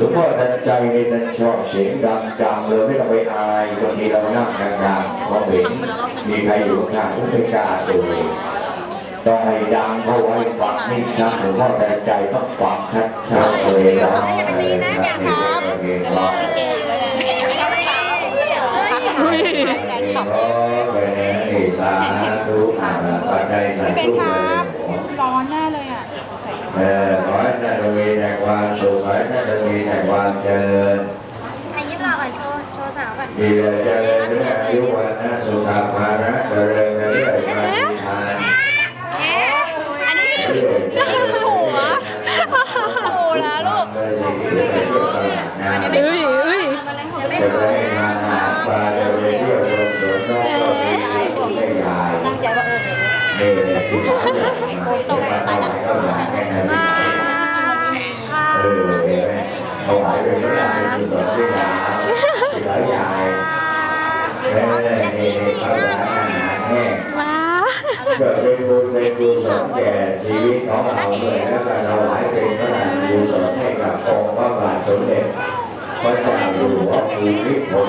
หลวงพ่อท่านใจนี่ท่านชอบเสียงดังจังเลยไม่ต้องไปอายบางทีเรานั่งกลางๆพอเห็นมีใครอยู่ข้างก็ไม่กล้าเลยต้องให้ดังเข้าไว้ฟังนี่ชัดหลวงพ่อแต่ใจต้องฟังชัดชัดเลยนะเลยนะนี่ก็เองก็นี่สาธุอ่าปัจจัยใส่ตู้เลยร้อนแน่เลยอะเออ ขอให้ท่านมีแต่ความสุขขอให้ท่านมีแต่ความเจริญอายุเราก่อนโชว์โชว์สาวก่อนดีเลยเจริญด้วยอายุวันนะสุขภาระเจริญ มาเกิดเป็นบุญเป็นกุศลแก่ชีวิตของเราเลยแล้วก็เราหลายเป็นพระราชกุศลให้กับองค์พระบาทสมเด็จพระเจ้าอยู่หัวภูมิพล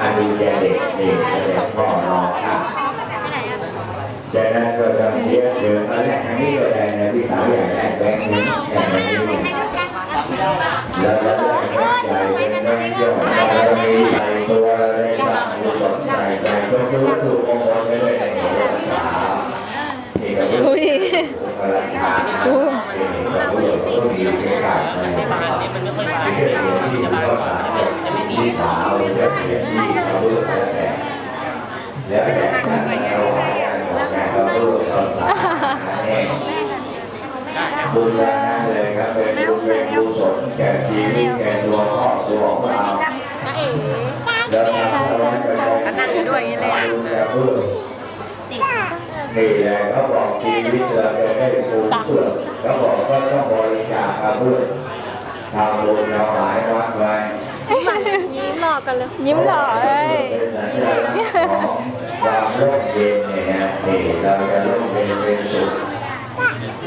อดุลยเดชนี่เสด็จพ่อรอค่ะ จากนั้นก็จะเรียกเดินมาแรกทางนี้ก็ได้นะพี่สาวอยากได้แบงค์นี้แบงค์นี้แล้วก็ได้แบงค์ใหญ่เป็นแบงค์ย่อยแล้วก็มีใส่ตัวอะไรต่างๆกุศลใส่ใจก็รู้ถูกมงคลไปเลยในหัวสาวนี่ก็รู้อุ้ยพลังงานนะนี่ก็ บุญแล้วนั่นเลยครับเป็นบุญเป็นกุศลแก่ชีวิตแก่ตัวครอบครัวของเราแล้วนั่งอยู่ด้วยอย่างนี้เลยนี่แหละเขาบอกชีวิตเราจะได้ฟูเฟื่องเขาบอกก็ต้องบริจาคมาเพื่อทำบุญเราหลายวัดไว้ยิ้มหล่อกันเลยยิ้มหล่อเลยเป็นสัญลักษณ์ของความร่มเย็นเนี่ยนะนี่เราจะร่มเย็นเป็นสุข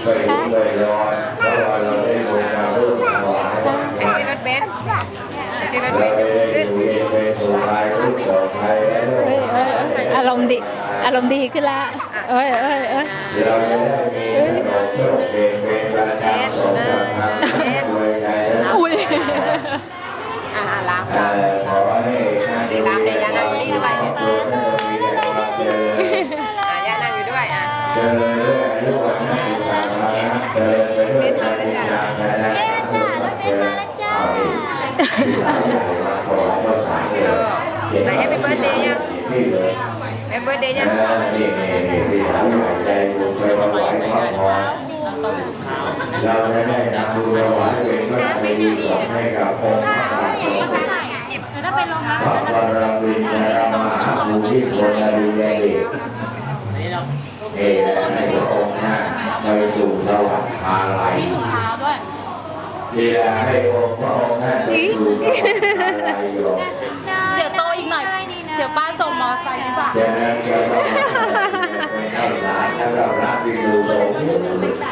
ไปรู้ไปลอยเพราะว่าเราได้บุญมาเพื่อถวายวัดไอ้เนี่ยชื่อรถเบนซ์ไอ้ชื่อรถเบเรานซ์ได้ขึ้น อยู่เย็นเป็นสุภายทุกโศกภัยและโรคเอ้ยเอ้ยเอ้ยอารมณ์ดี อารมณ์ดีขึ้นละเอ้ยเอ้ยเอ้ยเราจะได้มีขนมโชคเป็นเป็นประจำสมกับทางรวยใจและ อุ้ยอ่าลามเอ่ลามอขอให้ท่านมีแต่ความสุขมีแต่ความเจริญอ่าย่านั่งอยู่ด้วยอะ เจริญ เจริญไปด้วยการบูชาพระนะเจริญเอาอีกที่สามใหญ่มาขอเจ้าสาวเลยที่เปปี้เบิร์ดเดย์ยังอ่านี่ที่สามใหญ่ใจบุญไปถวายครอบครองเราจะได้นำบุญถวายเป็นพระราชกุศลให้กับองค์พระบาทสมเด็จถ้าไปลงน้พระบรมวินทรมหาภูมิพลอดุลยเดช เอแหละให้พระองค์นั้นไปสู่สวรรคาลัยเดียให้องค์พระองค์นั้นไปสู่สวรรคาลัยโยมเดี๋ยวโตอีกหน่อย เดี๋ยวป้าส่งมอไซค์ดีกว่าฉะนั้นก็ต้องเป็นข้าวสารแล้วก็รับวิดูสงฆ์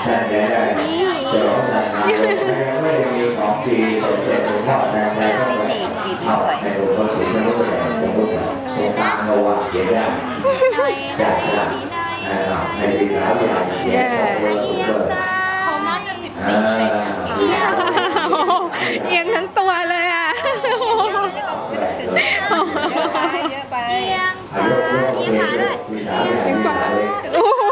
ท่านจะได้ฉลองศาสนาไม่ได้มีของดีสมเด็จหลวงพ่อนะแต่ต้องไปเอาให้หลวงพ่อสุนทรภู่สมมติตรงกลางระหว่างเดี๋ยวได้จัดละ ในปีสาวใหญ่เย่เบอร์เบอร์เขาน่าจะสิบอ่าโอ้โหเอียงทั้งตัวเลยอะโอ้โหเยอะไปเยอะไปอายุร่วมเป็นปีสาวใหญ่ปีสาวเล็กโอ้โห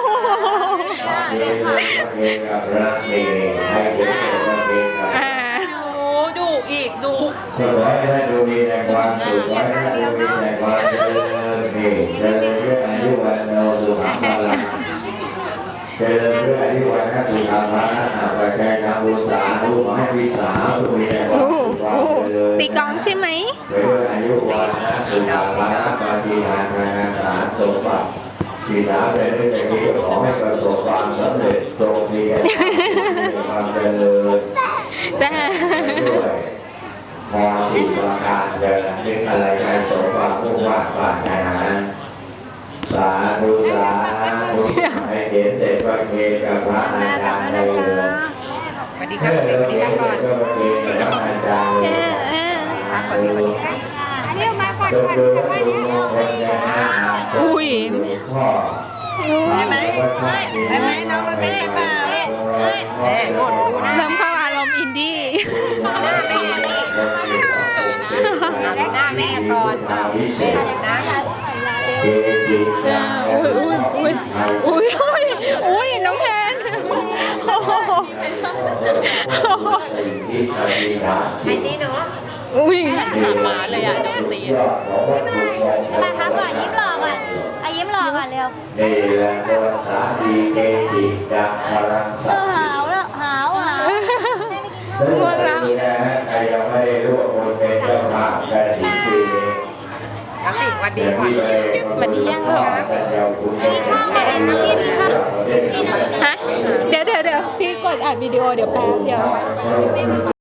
เรียนเรียนกับรักนี่ให้เป็นเรียนกับอ่าโอ้ดุอีกดุก็ขอให้ท่านดูมีในความสุขขอให้ท่านดูมีในความเจริญนี่เจริญ สุขังพลังเจริญด้วยอายุวันนะสุขังพลังอาปัจจัยทางบุญสาธุขอให้พี่สาวดูมีในความสุขความเจริญตีกองใช่ไหมเพื่ออายุวันนะสุขภาพปฏิหารงานสารสมบัติที่สามในเรื่องนี้ขอให้ประสบความสำเร็จตรงนี้แก่ความเจริญแต่ด้วยพอสิ่งประการเดินนึกอะไรใครสมความมุ่งว่าปรารถนา สาธุสาธุให้เห็นเสร็จว่าเกกับพระอาจารย์เลยสวัสดีครับสวัสดีครับก่อนก็เกกับพระอาจารฝั่งนี้ฝั่งนี้เรียกมาก่อนเดินก่อนเดินจะแล้วไปดูเนี่ยมองคนแก่หน้าอุ้ยพ่อได้ไหมได้ไหมน้องรถเบนซ์ไปเปล่าเอ๊ะโน่นดูนะเริ่มเข้าอารมณ์อินดี้หน้าแม่นี่หน้าแม่ก่อนเอาแม่นะเจจิตา อุ้ยอุ้ยอุ้ยอุ้ยอุ้ยน้องแทนโอ้โหไอ้นี่หนูอุ้ยหมาเลยอะโดนตีมาครับก่อนยิ้มหล่อก่อนอะยิ้มหล่อก่อนเร็วนี่แหละตัวสาดีเกจิดังพลังเอศักอดิ์หาวแล้วหาวหาวง่วงแล้วนะฮะใครยังไม่ได้ร่วมบุญเป็นเจ้าภาพได้ดีปีนี้ ดดีก่อนวันนี้ยังเหรอฮะเดี๋ยวเดี๋ยวเดี๋ยวพี่กดอัดวิดีโอเดี๋ยวแป๊บเดียว